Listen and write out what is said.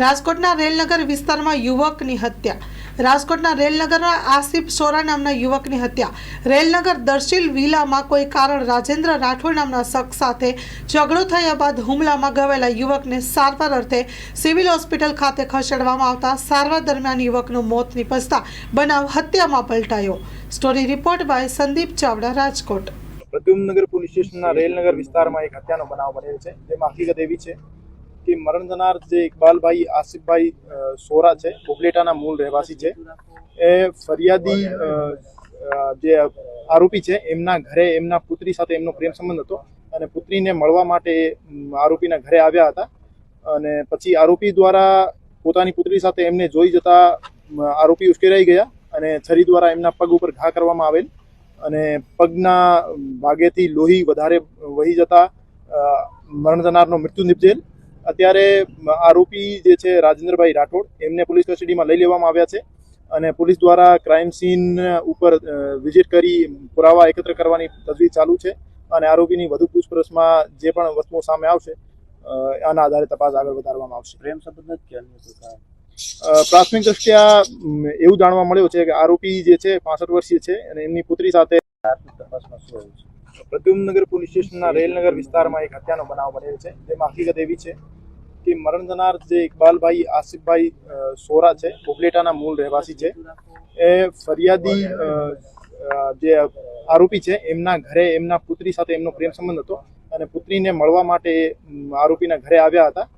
રાજકોટના રેલનગર વિસ્તારમાં યુવકની હત્યા. રાજકોટના રેલનગરના આસિફ સોરા નામના યુવકની હત્યા. રેલનગર દર્શિલ વિલામાં કોઈ કારણ રાજેન્દ્ર રાઠોડ નામના શખ્સ સાથે ઝઘડો થયા બાદ હુમલામાં ગયેલા યુવકને સારવાર અર્થે સિવિલ હોસ્પિટલ ખાતે ખસેડવામાં આવતા સારવાર દરમિયાન યુવકનું મોત નિપજતા બનાવ હત્યામાં પલટાયો. Story report by Sandeep Chavda, Rajkot. Pradyumannagar police સ્ટેશનના રેલનગર વિસ્તારમાં એક હત્યાનો બનાવ બનેલ છે. જેમાં હકીકત એવી છે કે મરણ જનાર જે ઇકબાલભાઈ, આસિફભાઈ સોરા છે ઉપલેટાના મૂળ રહેવાસી છે, એ ફરિયાદી જે આરોપી છે, એમના ઘરે, એમના પુત્રી સાથે એમનો પ્રેમ સંબંધ હતો અને પુત્રીને મળવા માટે આરોપીના ઘરે આવ્યા હતા અને પછી આરોપી દ્વારા પોતાની પુત્રી સાથે એમને જોઈ જતા આરોપી ઉશ્કેરાઈ ગયા અને છરી દ્વારા એમના પગ ઉપર ઘા કરવામાં આવેલ અને પગના ભાગેથી લોહી વધારે વહી જતા મરણ જનારનો મૃત્યુ નિપજેલ. અત્યારે આરોપી જે છે રાજેન્દ્રભાઈ રાઠોડ એમને પોલીસ કસ્ટડીમાં લઈ લેવામાં આવ્યા છે અને પોલીસ દ્વારા ક્રાઇમ સીન ઉપર વિઝિટ કરી પુરાવા એકત્ર કરવાની તજવીજ ચાલુ છે અને આરોપીની વધુ પૂછપરછમાં જે પણ વસ્તુઓ સામે આવશે આના આધારે તપાસ આગળ વધારવામાં આવશે. પ્રેમ સંબંધ પ્રાથમિક દ્રષ્ટિયા એવું જાણવા મળ્યું છે કે આરોપી જે છે પાસઠ વર્ષીય છે અને એમની પુત્રી સાથે પ્રદ્યુમનગર તપાસમાં શું આવ્યું છે? પ્રદ્યુમ્નગર પોલીસ સ્ટેશનના રેલનગર વિસ્તારમાં એક હત્યાનો બનાવ બનેલ છે જેમાં હકીકત એવી છે કે મરણ જનાર જે ઇકબાલભાઈ, આસિફભાઈ સોરા છે ઉપલેટાના મૂળ રહેવાસી છે, એ ફરિયાદી જે આરોપી છે, એમના ઘરે, એમના પુત્રી સાથે એમનો પ્રેમ સંબંધ હતો અને પુત્રીને મળવા માટે આરોપીના ઘરે આવ્યા હતા.